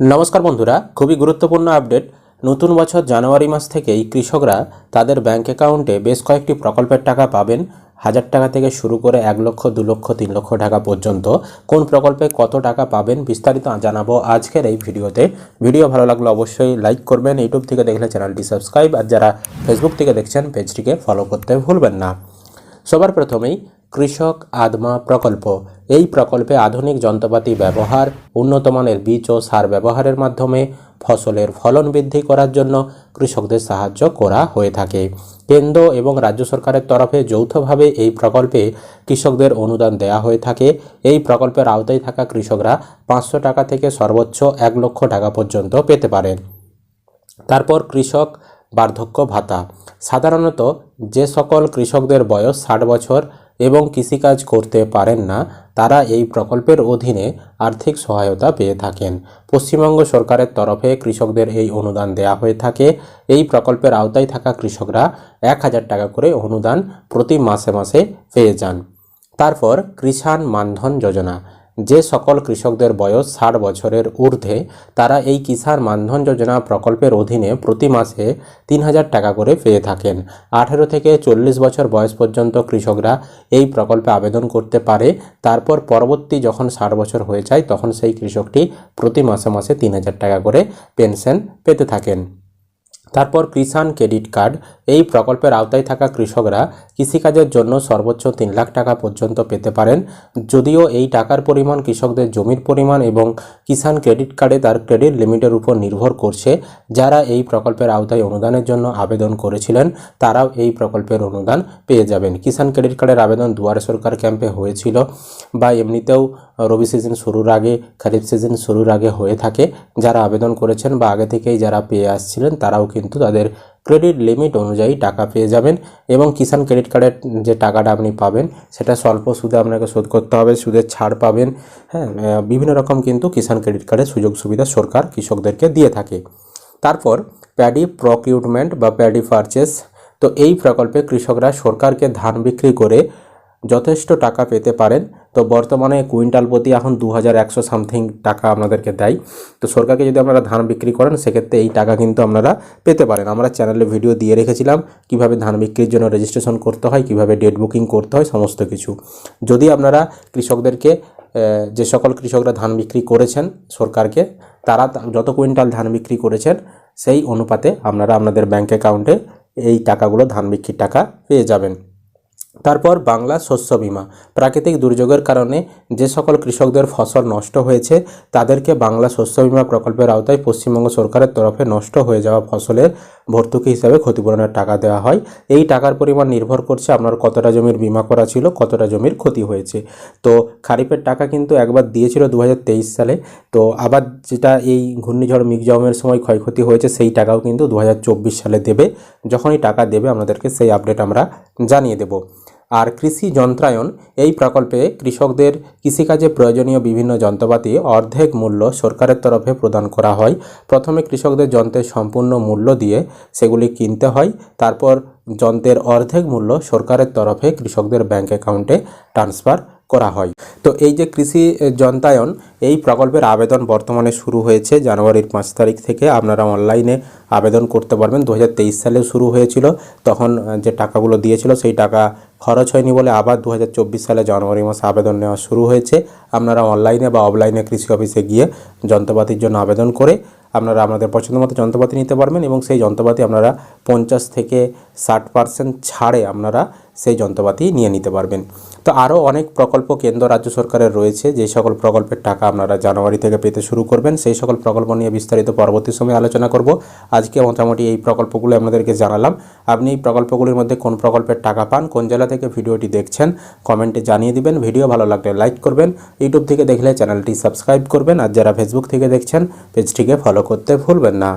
নমস্কার বন্ধুরা, খুবই গুরুত্বপূর্ণ আপডেট। নতুন বছর জানুয়ারি মাস থেকেই কৃষকরা তাদের ব্যাংক অ্যাকাউন্টে বেশ কয়েকটি প্রকল্পের টাকা পাবেন। হাজার টাকা থেকে শুরু করে এক লক্ষ, দু লক্ষ, তিন লক্ষ টাকা পর্যন্ত। কোন প্রকল্পে কত টাকা পাবেন বিস্তারিত জানাব আজকের এই ভিডিওতে। ভিডিও ভালো লাগলে অবশ্যই লাইক করবেন। ইউটিউব থেকে দেখলে চ্যানেলটি সাবস্ক্রাইব। আর যারা ফেসবুক থেকে দেখছেন, পেজটিকে ফলো করতে ভুলবেন না। সবার প্রথমেই কৃষক আদমা প্রকল্প। এই প্রকল্পে আধুনিক যন্ত্রপাতি ব্যবহার উন্নতমানের বীজ ও সার ব্যবহারের মাধ্যমে ফসলের ফলন বৃদ্ধি করার জন্য কৃষকদের সাহায্য করা হয়ে থাকে। কেন্দ্র এবং রাজ্য সরকারের তরফে যৌথভাবে এই প্রকল্পে কৃষকদের অনুদান দেওয়া হয়ে থাকে। এই প্রকল্পের আওতায় থাকা কৃষকরা পাঁচশো টাকা থেকে সর্বোচ্চ এক লক্ষ টাকা পর্যন্ত পেতে পারেন। তারপর কৃষক বার্ধক্য ভাতা। সাধারণত যে সকল কৃষকদের বয়স ষাট বছর এবং কৃষিকাজ করতে পারেন না, তারা এই প্রকল্পের অধীনে আর্থিক সহায়তা পেয়ে থাকেন। পশ্চিমবঙ্গ সরকারের তরফে কৃষকদের এই অনুদান দেয়া হয়ে থাকে। এই প্রকল্পের আওতায় থাকা কৃষকরা এক হাজার টাকা করে অনুদান প্রতি মাসে মাসে পেয়ে যান। তারপর কৃষাণ মানধন যোজনা। যে সকল কৃষকদের বয়স ষাট বছরের ঊর্ধ্বে, তারা এই কিষাণ মানধন যোজনা প্রকল্পের অধীনে প্রতি মাসে তিন হাজার টাকা করে পেয়ে থাকেন। আঠেরো থেকে চল্লিশ বছর বয়স পর্যন্ত কৃষকরা এই প্রকল্পে আবেদন করতে পারে। তারপর পরবর্তী যখন ষাট বছর হয়ে যায়, তখন সেই কৃষকটি প্রতি মাসে মাসে তিন হাজার টাকা করে পেনশন পেতে থাকেন। তারপর কিষাণ ক্রেডিট কার্ড, এই প্রকল্পের আওতায় থাকা কৃষকরা কৃষিকাজের জন্য সর্বোচ্চ তিন লাখ টাকা পর্যন্ত পেতে পারেন। যদিও এই টাকার পরিমাণ কৃষকদের জমির পরিমাণ এবং কিষাণ ক্রেডিট কার্ডে তার ক্রেডিট লিমিটের উপর নির্ভর করছে, যারা এই প্রকল্পের আওতায় অনুদানের জন্য আবেদন করেছিলেন, তারাও এই প্রকল্পের অনুদান পেয়ে যাবেন। কিষাণ ক্রেডিট কার্ডের আবেদন দুয়ারে সরকার ক্যাম্পে হয়েছিল বা এমনিতেও রবি সিজন শুরুর আগে, খারিফ সিজন শুরুর আগে হয়ে থাকে। যারা আবেদন করেছেন বা আগে থেকেই যারা পেয়ে আসছিলেন, তারাও কিন্তু তাদের ক্রেডিট লিমিট অনুযায়ী টাকা পেয়ে যাবেন এবং কিষাণ ক্রেডিট কার্ডের যে টাকাটা আপনি পাবেন, সেটা স্বল্প সুদে আপনাকে শোধ করতে হবে, সুদের ছাড় পাবেন। হ্যাঁ বিভিন্ন রকম কিন্তু কিষাণ ক্রেডিট কার্ডের সুযোগ সুবিধা সরকার কৃষকদেরকে দিয়ে থাকে। তারপর প্যাডি প্রকিউটমেন্ট বা প্যাডি পারচেস। তো এই প্রকল্পে কৃষকরা সরকারকে ধান বিক্রি করে যথেষ্ট টাকা পেতে পারেন। তো বর্তমানে কুইন্টাল প্রতি এখন দু হাজার একশো সামথিং টাকা আপনাদেরকে দেয়। তো সরকারকে যদি আপনারা ধান বিক্রি করেন, সেক্ষেত্রে এই টাকা কিন্তু আপনারা পেতে পারেন। আমরা চ্যানেলে ভিডিও দিয়ে রেখেছিলাম কীভাবে ধান বিক্রির জন্য রেজিস্ট্রেশন করতে হয়, কীভাবে ডেট বুকিং করতে হয়, সমস্ত কিছু। যদি আপনারা কৃষকদেরকে যে সকল কৃষকরা ধান বিক্রি করেছেন সরকারকে, তারা যত কুইন্টাল ধান বিক্রি করেছেন, সেই অনুপাতে আপনারা আপনাদের ব্যাঙ্ক অ্যাকাউন্টে এই টাকাগুলো ধান বিক্রির টাকা পেয়ে যাবেন। তারপর বাংলা শস্য বীমা। প্রাকৃতিক দুর্যোগের কারণে যে সকল কৃষকদের ফসল নষ্ট হয়েছে, তাদেরকে বাংলা শস্য বিমা প্রকল্পের আওতায় পশ্চিমবঙ্গ সরকারের তরফে নষ্ট হয়ে যাওয়া ফসলের ভর্তুকি হিসাবে ক্ষতিপূরণের টাকা দেওয়া হয়। এই টাকার পরিমাণ নির্ভর করছে আপনার কতটা জমির বীমা করা ছিল, কতটা জমির ক্ষতি হয়েছে। তো খারিফের টাকা কিন্তু একবার দিয়েছিল দু হাজার তেইশ সালে। তো আবার যেটা এই ঘূর্ণিঝড় মিগজমের সময় ক্ষয়ক্ষতি হয়েছে, সেই টাকাও কিন্তু দু হাজার চব্বিশ সালে দেবে। যখনই টাকা দেবে, আপনাদেরকে সেই আপডেট আমরা জানিয়ে দেব। আর কৃষি যন্ত্রায়ন এই প্রকল্পে কৃষকদের কৃষিকাজে প্রয়োজনীয় বিভিন্ন যন্ত্রপাতি অর্ধেক মূল্য সরকারের তরফে প্রদান করা হয়। প্রথমে কৃষকদের যন্ত্রের সম্পূর্ণ মূল্য দিয়ে সেগুলি কিনতে হয়। তারপর যন্ত্রের অর্ধেক মূল্য সরকারের তরফে কৃষকদের ব্যাংক অ্যাকাউন্টে ট্রান্সফার করা হয়। তো এই যে কৃষি যন্ত্রায়ন এই প্রকল্পের আবেদন বর্তমানে শুরু হয়েছে জানুয়ারির পাঁচ তারিখ থেকে। আপনারা অনলাইনে আবেদন করতে পারবেন। দু হাজার তেইশ সালে শুরু হয়েছিল। তখন যে টাকাগুলো দিয়েছিল সেই টাকা খরচ হয়নি বলে আবার দু হাজার চব্বিশ সালে জানুয়ারি মাসে আবেদন নেওয়া শুরু হয়েছে। আপনারা অনলাইনে বা অফলাইনে কৃষি অফিসে গিয়ে যন্ত্রপাতির জন্য আবেদন করে আপনারা আপনাদের পছন্দ মতো যন্ত্রপাতি নিতে পারবেন এবং সেই যন্ত্রপাতি আপনারা পঞ্চাশ থেকে ষাট পার্সেন্ট ছাড়ে আপনারা সেই যন্ত্রপাতি নিয়ে নিতে পারবেন। তো আরও অনেক প্রকল্প কেন্দ্র রাজ্য সরকারের রয়েছে, যে সকল প্রকল্পের টাকা আপনারা জানুয়ারি থেকে পেতে শুরু করবেন, সেই সকল প্রকল্প নিয়ে বিস্তারিত পরবর্তী সময়ে আলোচনা করব। আজকে মোটামুটি এই প্রকল্পগুলো আপনাদেরকে জানালাম। আপনি এই প্রকল্পগুলির মধ্যে কোন প্রকল্পের টাকা পান, কোন জেলা থেকে ভিডিওটি দেখছেন, কমেন্টে জানিয়ে দিবেন। ভিডিও ভালো লাগলে লাইক করবেন, ইউটিউব থেকে দেখলে চ্যানেলটি সাবস্ক্রাইব করবেন, আর যারা ফেসবুক থেকে দেখছেন, পেজটিকে ফলো করতে ভুলবেন না।